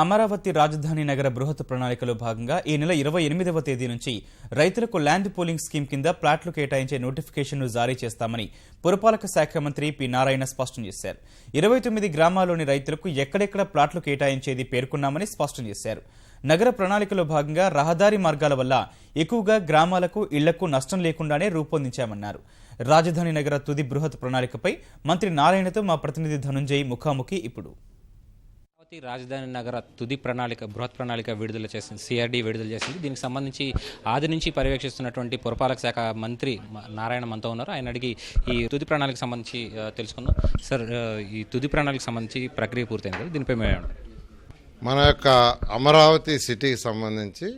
అమరావతి రాజధాని నగర బృహత్ ప్రణాళికలో భాగంగా ఈ నెల ఇరవై ఎనిమిదవ తేదీ నుంచి రైతులకు ల్యాండ్ పూలింగ్ స్కీమ్ కింద ప్లాట్లు కేటాయించే నోటిఫికేషన్ను జారీ చేస్తామని పురపాలక శాఖ మంత్రి పి నారాయణ స్పష్టం చేశారు. ఇరవై తొమ్మిది గ్రామాల్లోని రైతులకు ఎక్కడెక్కడ ప్లాట్లు కేటాయించేది పేర్కొన్నామని స్పష్టం చేశారు. నగర ప్రణాళికలో భాగంగా రహదారి మార్గాల వల్ల ఎక్కువగా గ్రామాలకు ఇళ్ళకు నష్టం లేకుండానే రూపొందించామన్నారు. రాజధాని నగర తుది బృహత్ ప్రణాళికపై మంత్రి నారాయణతో మా ప్రతినిధి ధనుంజయ్ ముఖాముఖి ఇప్పుడు. అమరావతి రాజధాని నగర తుది ప్రణాళిక బృహత్ ప్రణాళిక విడుదల చేసింది సిఆర్డీ విడుదల చేసింది. దీనికి సంబంధించి ఆది నుంచి పర్యవేక్షిస్తున్నటువంటి పురపాలక శాఖ మంత్రి నారాయణ మనతో ఉన్నారు. ఆయన అడిగి ఈ తుది ప్రణాళిక సంబంధించి తెలుసుకుందాం. సార్ ఈ తుది ప్రణాళిక సంబంధించి ప్రక్రియ పూర్తయింది కదా దీనిపై మేము మన యొక్క అమరావతి సిటీకి సంబంధించి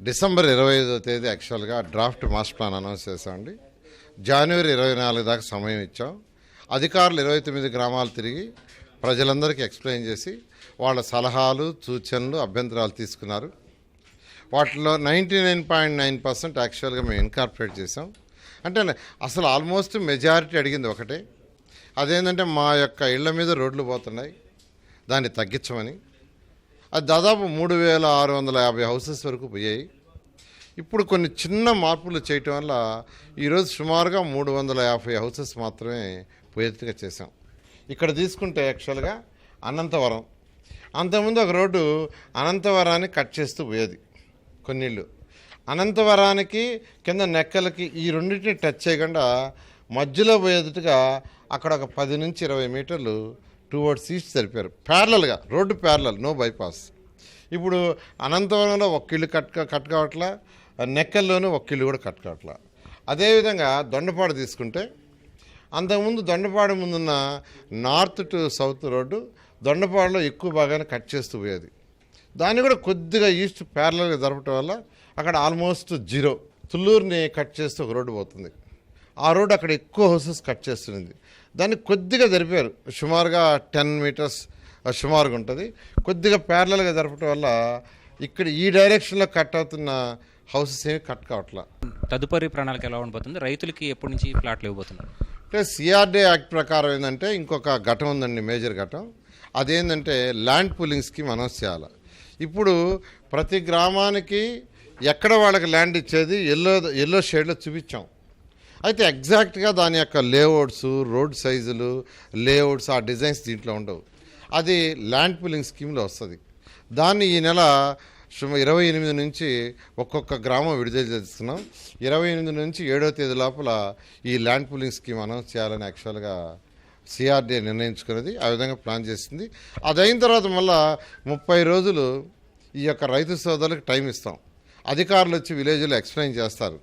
డిసెంబర్ ఇరవై ఐదో తేదీ యాక్చువల్గా డ్రాఫ్ట్ మాస్టర్ ప్లాన్ అనౌన్స్ చేశామండి. జనవరి ఇరవై నాలుగు దాకా సమయం ఇచ్చాం. అధికారులు ఇరవై తొమ్మిది గ్రామాలు తిరిగి ప్రజలందరికీ ఎక్స్ప్లెయిన్ చేసి వాళ్ళ సలహాలు సూచనలు అభ్యంతరాలు తీసుకున్నారు. వాటిలో ninety nine point nine percent యాక్చువల్గా మేము ఇన్కార్పొరేట్ చేసాం అంటే అసలు ఆల్మోస్ట్ మెజారిటీ అడిగింది ఒకటే. అదేంటంటే మా యొక్క ఇళ్ళ మీద రోడ్లు పోతున్నాయి. దాన్ని తగ్గించమని. అది దాదాపు మూడు వేల ఆరు వందల యాభై హౌసెస్ వరకు పోయాయి. ఇప్పుడు కొన్ని చిన్న మార్పులు చేయటం వల్ల ఈరోజు సుమారుగా మూడు వందల యాభై హౌసెస్ మాత్రమే పోయేట్టుగా చేసాం ఇక్కడ తీసుకుంటే యాక్చువల్గా అనంతవరం. అంతకుముందు ఒక రోడ్డు అనంతవరాన్ని కట్ చేస్తూ పోయేది కొన్నిళ్ళు. అనంతవరానికి కింద నెక్కలకి ఈ రెండింటిని టచ్ చేయకుండా మధ్యలో పోయేదిగా అక్కడ ఒక పది నుంచి ఇరవై మీటర్లు టూ వర్డ్స్ ఈస్ట్ జరిపారు ప్యారలల్గా రోడ్డు ప్యారలల్ నో బైపాస్ ఇప్పుడు అనంతవరంలో ఒక ఇల్లు కట్ కట్ కావట్లా నెక్కల్లోనూ ఒక ఇల్లు కూడా కట్ కావట్లా. అదేవిధంగా దొండపాడు తీసుకుంటే అంతకుముందు దొండపాడు ముందున్న నార్త్ టు సౌత్ రోడ్డు దొండపాడులో ఎక్కువ భాగాన్ని కట్ చేస్తూ పోయేది. దాన్ని కూడా కొద్దిగా ఈస్ట్ ప్యారలల్గా జరపటం వల్ల అక్కడ ఆల్మోస్ట్ జీరో. తుళ్ళూరుని కట్ చేస్తూ ఒక రోడ్డు పోతుంది. ఆ రోడ్డు అక్కడ ఎక్కువ హౌసెస్ కట్ చేస్తుంది దాన్ని కొద్దిగా జరిపారు. సుమారుగా టెన్ మీటర్స్ సుమారుగా ఉంటుంది. కొద్దిగా ప్యారలల్గా జరపటం వల్ల ఇక్కడ ఈ డైరెక్షన్లో కట్ అవుతున్న హౌసెస్ ఏమి కట్ కావట్లా. తదుపరి ప్రణాళిక ఎలా ఉండబోతుంది? రైతులకి ఎప్పటి నుంచి ప్లాట్లు ఇవ్వబోతున్నారు? అంటే సిఆర్డే యాక్ట్ ప్రకారం ఏంటంటే ఇంకొక ఘటం ఉందండి మేజర్ ఘటం. అదేంటంటే ల్యాండ్ పూలింగ్ స్కీమ్ అనౌన్స్ చేయాలి. ఇప్పుడు ప్రతి గ్రామానికి ఎక్కడ వాళ్ళకి ల్యాండ్ ఇచ్చేది ఎల్లో ఎల్లో షేడ్లో చూపించాం. అయితే ఎగ్జాక్ట్గా దాని యొక్క లేఅవుట్స్ రోడ్ సైజులు లేఅవుట్స్ ఆ డిజైన్స్ దీంట్లో ఉండవు. అది ల్యాండ్ పూలింగ్ స్కీమ్లో వస్తుంది. దాన్ని ఈ నెల సుమ ఇరవై ఎనిమిది నుంచి ఒక్కొక్క గ్రామం విడుదల చేస్తున్నాం. ఇరవై ఎనిమిది నుంచి ఏడో తేదీ లోపల ఈ ల్యాండ్ పూలింగ్ స్కీమ్ అనౌన్స్ చేయాలని యాక్చువల్గా సిఆర్డీఏ నిర్ణయించుకున్నది. ఆ విధంగా ప్లాన్ చేసింది. అది అయిన తర్వాత మళ్ళా ముప్పై రోజులు ఈ యొక్క రైతు సోదరులకు టైం ఇస్తాం. అధికారులు వచ్చి విలేజ్లో ఎక్స్ప్లెయిన్ చేస్తారు.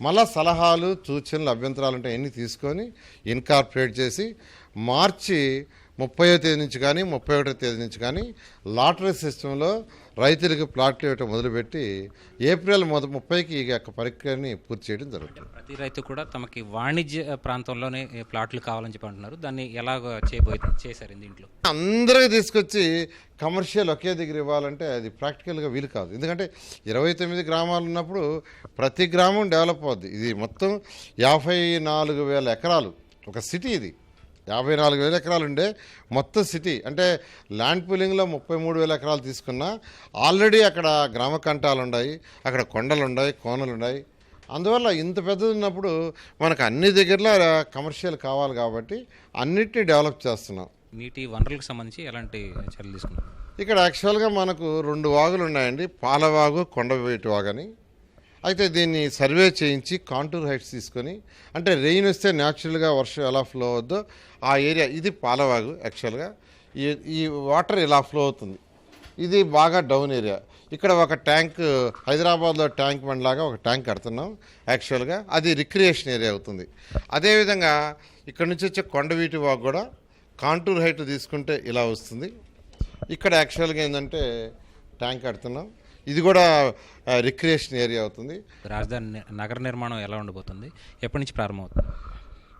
మళ్ళా సలహాలు సూచనలు అభ్యంతరాలు ఉంటాయి అన్నీ తీసుకొని ఇన్కార్పొరేట్ చేసి మార్చి ముప్పయో తేదీ నుంచి కానీ ముప్పై ఒకటో తేదీ నుంచి కానీ లాటరీ సిస్టంలో రైతులకు ప్లాట్లు ఇవ్వటం మొదలుపెట్టి ఏప్రిల్ మొద ముప్పైకి ఈ యొక్క ప్రక్రియని పూర్తి చేయడం జరుగుతుంది. ప్రతి రైతు కూడా తమకి వాణిజ్య ప్రాంతంలోనే ప్లాట్లు కావాలని చెప్పి అంటున్నారు. దాన్ని ఎలాగ చేయబోయే చేశారు దీంట్లో? అందరికి తీసుకొచ్చి కమర్షియల్ ఒకే దగ్గర ఇవ్వాలంటే అది ప్రాక్టికల్గా వీలు కాదు. ఎందుకంటే ఇరవై తొమ్మిది గ్రామాలు ఉన్నప్పుడు ప్రతి గ్రామం డెవలప్ అవుద్ది. ఇది మొత్తం యాభై నాలుగు వేల ఎకరాలు. ఒక సిటీ ఇది. యాభై నాలుగు వేల ఎకరాలు ఉండే మొత్తం సిటీ అంటే ల్యాండ్ పూలింగ్లో ముప్పై మూడు వేల ఎకరాలు తీసుకున్నా ఆల్రెడీ అక్కడ గ్రామ కంటాలు ఉన్నాయి అక్కడ కొండలు ఉన్నాయి కోనలు ఉన్నాయి అందువల్ల ఇంత పెద్దది ఉన్నప్పుడు మనకు అన్ని దగ్గరలో కమర్షియల్ కావాలి కాబట్టి అన్నిటినీ డెవలప్ చేస్తున్నాం. నీటి వనరులకు సంబంధించి ఎలాంటి చర్యలు తీసుకున్నారు? ఇక్కడ యాక్చువల్గా మనకు రెండు వాగులు ఉన్నాయండి పాలవాగు కొండవేటి వాగు అని అయితే దీన్ని సర్వే చేయించి కాంటూర్ హైట్స్ తీసుకొని అంటే రెయిన్ వస్తే న్యాచురల్గా వర్షం ఎలా ఫ్లో అవుద్దో ఆ ఏరియా ఇది పాలవాగు యాక్చువల్గా ఈ ఈ వాటర్ ఇలా ఫ్లో అవుతుంది. ఇది బాగా డౌన్ ఏరియా ఇక్కడ ఒక ట్యాంక్ హైదరాబాద్లో ట్యాంక్ బండ్లాగా ఒక ట్యాంక్ కడుతున్నాం యాక్చువల్గా అది రిక్రియేషన్ ఏరియా అవుతుంది. అదేవిధంగా ఇక్కడ నుంచి వచ్చే కొండవీటి వాగు కూడా కాంటూర్ హైట్ తీసుకుంటే ఇలా వస్తుంది. ఇక్కడ యాక్చువల్గా ఏంటంటే ట్యాంక్ కడుతున్నాం. ఇది కూడా రిక్రియేషన్ ఏరియా అవుతుంది. రాజధాని నగర నిర్మాణం ఎలా ఉండబోతుంది? ఎప్పటి నుంచి ప్రారంభమవుతుంది?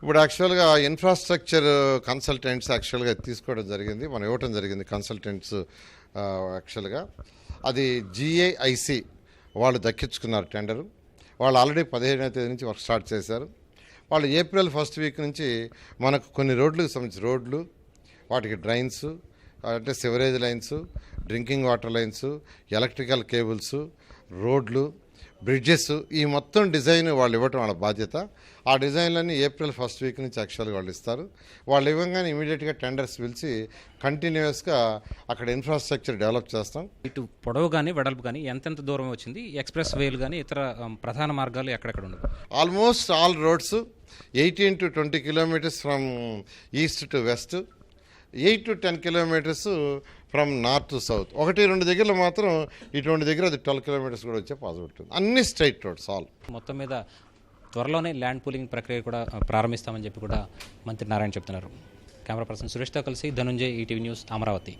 ఇప్పుడు యాక్చువల్గా ఇన్ఫ్రాస్ట్రక్చర్ కన్సల్టెంట్స్ యాక్చువల్గా తీసుకోవడం జరిగింది. మనం ఇవ్వటం జరిగింది కన్సల్టెంట్స్ యాక్చువల్గా అది జిఏఐసి వాళ్ళు దక్కించుకున్నారు టెండరు వాళ్ళు ఆల్రెడీ పదిహేనవ తేదీ నుంచి వర్క్ స్టార్ట్ చేశారు. వాళ్ళు ఏప్రిల్ ఫస్ట్ వీక్ నుంచి మనకు కొన్ని రోడ్లకు సంబంధించి రోడ్లు వాటికి డ్రైన్స్ అంటే sewerage lines drinking water lines electrical cables రోడ్లు బ్రిడ్జెస్ ఈ మొత్తం డిజైన్ వాళ్ళు ఇవ్వటం వాళ్ళ బాధ్యత. ఆ డిజైన్లన్నీ ఏప్రిల్ ఫస్ట్ వీక్ నుంచి యాక్చువల్గా వాళ్ళు ఇస్తారు. వాళ్ళు ఇవ్వగానే ఇమీడియట్గా టెండర్స్ పిలిచి కంటిన్యూస్గా అక్కడ ఇన్ఫ్రాస్ట్రక్చర్ డెవలప్ చేస్తాం. ఇటు పొడవు కానీ వెడల్పు కానీ ఎంతెంత దూరం వచ్చింది ఎక్స్ప్రెస్ వేలు కానీ ఇతర ప్రధాన మార్గాలు ఎక్కడెక్కడ ఉండవు. Almost all roads eighteen to twenty kilometres from east to west eight to ten kilometres from north to south. ఒకటి రెండు దగ్గరలో మాత్రం ఇటువంటి దగ్గర అది ట్వెల్వ్ కిలోమీటర్స్ కూడా వచ్చే పాసిబిలిటీ ఉంది అన్ని స్ట్రైట్ రోడ్స్ ఆల్. మొత్తం మీద త్వరలోనే ల్యాండ్ పూలింగ్ ప్రక్రియ కూడా ప్రారంభిస్తామని చెప్పి కూడా మంత్రి నారాయణ చెప్తున్నారు. కెమెరా పర్సన్ సురేష్తో కలిసి ధనుంజయ్ ఈటీవీ న్యూస్ అమరావతి.